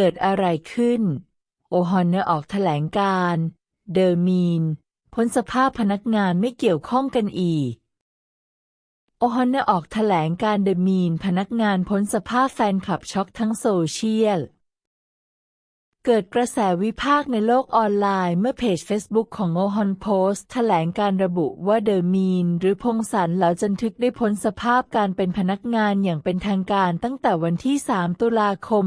กิดอะไรขึ้น โอฮอนเนอร์ออกแถลงการ เดอร์มีน พ้นสภาพพนักงานไม่เกี่ยวข้องกันอีก โอฮอนเนอร์ออกแถลงการเดอร์มีน พนักงานพ้นสภาพแฟนคลับช็อกทั้งโซเชียล เกิดกระแสวิพากษ์ในโลกออนไลน์เมื่อเพจ Facebook ของโอฮอนโพสต์แถลงการระบุว่าเดอะมีน หรือพงสันเหลาจันทึกได้พ้นสภาพการเป็นพนักงานอย่างเป็นทางการตั้งแต่วันที่ 3 ตุลาคม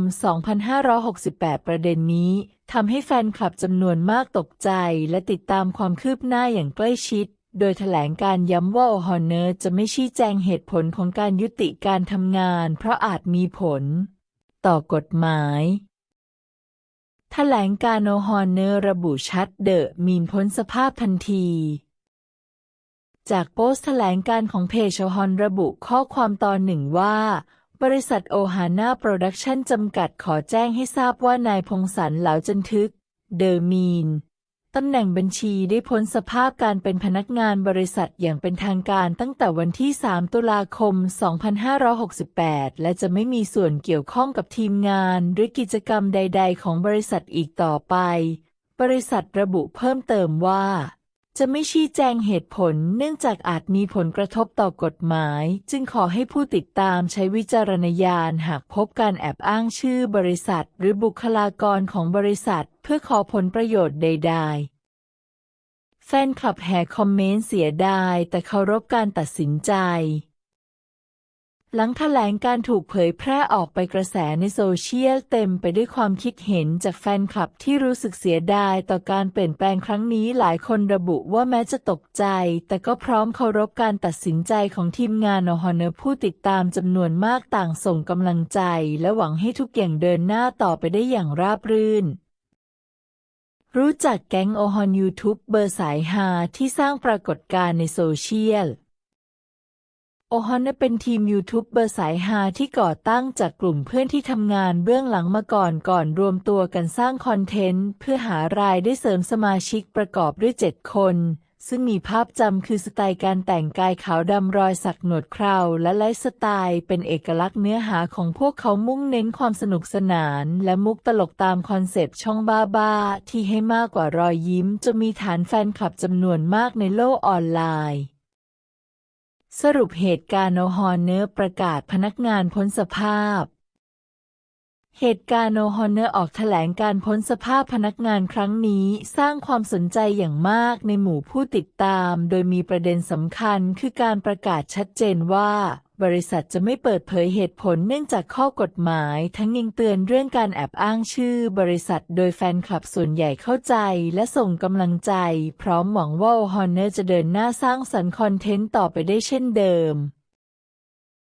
2568 ประเด็นนี้ทำให้แฟนคลับจำนวนมากตกใจและติดตามความคืบหน้าอย่างใกล้ชิด โดยแถลงการย้ำว่าโอฮอนเนอร์จะไม่ชี้แจงเหตุผลของการยุติการทำงาน เพราะอาจมีผล ต่อกฎหมาย แถลงการโอฮอนเนอร์ระบุชัดเดอะมีนพ้นสภาพทันทีจากโพสต์แถลงการของเพจฮอนระบุข้อความตอนหนึ่งว่า บริษัทโอฮาน่าโปรดักชั่นจำกัดขอแจ้งให้ทราบว่านายพงศรเหลาจันทึก เดอมีน ตำแหน่งบัญชีได้พ้นสภาพการเป็นพนักงานบริษัทอย่างเป็นทางการตั้งแต่วันที่ 3 ตุลาคม 2568 และจะไม่มีส่วนเกี่ยวข้องกับทีมงานหรือกิจกรรมใด ๆ ของบริษัทอีกต่อไป บริษัทระบุเพิ่มเติมว่า จะไม่ชี้แจงเหตุผลเนื่องจากอาจมีผลกระทบต่อกฎหมาย จึงขอให้ผู้ติดตามใช้วิจารณญาณหากพบการแอบอ้างชื่อบริษัท หรือบุคลากรของบริษัท เพื่อขอผลประโยชน์ใด ๆ แฟนคลับแห่คอมเมนต์เสียดายแต่เคารพการตัดสินใจ หลังแถลงการถูกเผยแพร่ออกไปกระแสในโซเชียลเต็มไปด้วยความคิดเห็นจากแฟนคลับที่รู้สึกเสียดายต่อการเปลี่ยนแปลงครั้งนี้หลายคนระบุว่าแม้จะตกใจ แต่ก็พร้อมเคารพการตัดสินใจของทีมงานโอฮอนเนอร์ผู้ติดตามจำนวนมากต่างส่งกำลังใจ และหวังให้ทุกอย่างเดินหน้าต่อไปได้อย่างราบรื่นรู้จักแก๊งโอฮอนยูทูบเบอร์สายฮาที่สร้างปรากฏการณ์ในโซเชียล โอฮอนเป็นทีมยูทูบเบอร์สายฮาที่ก่อตั้งจากกลุ่มเพื่อนที่ทำงานเบื้องหลังมาก่อนก่อนรวมตัวกันสร้างคอนเทนต์ เพื่อหารายได้เสริมสมาชิกประกอบด้วย 7 คน ซึ่งมีภาพจำคือสไตล์การแต่งกายขาวดำรอยสักหนวดเคราและไลฟ์สไตล์เป็นเอกลักษณ์เนื้อหาของพวกเขามุ่งเน้นความสนุกสนาน และมุกตลกตามคอนเซปต์ช่องบ้าบ้าๆที่ให้มากกว่ารอยยิ้มจะมีฐานแฟนคลับจำนวนมากในโลกออนไลน์ สรุปเหตุการณ์โอฮอนเนอร์ประกาศพนักงานพ้นสภาพ เหตุการณ์โอฮอนเนอร์ออกแถลงการพ้นสภาพพนักงานครั้งนี้สร้างความสนใจอย่างมากในหมู่ผู้ติดตาม โดยมีประเด็นสำคัญคือการประกาศชัดเจนว่า บริษัทจะไม่เปิดเผยเหตุผลเนื่องจากข้อกฎหมาย ทั้งยังเตือนเรื่องการแอบอ้างชื่อบริษัท โดยแฟนคลับส่วนใหญ่เข้าใจและส่งกำลังใจ พร้อมหวังว่าฮอนเนอร์จะเดินหน้าสร้างสรรค์คอนเทนต์ต่อไปได้เช่นเดิม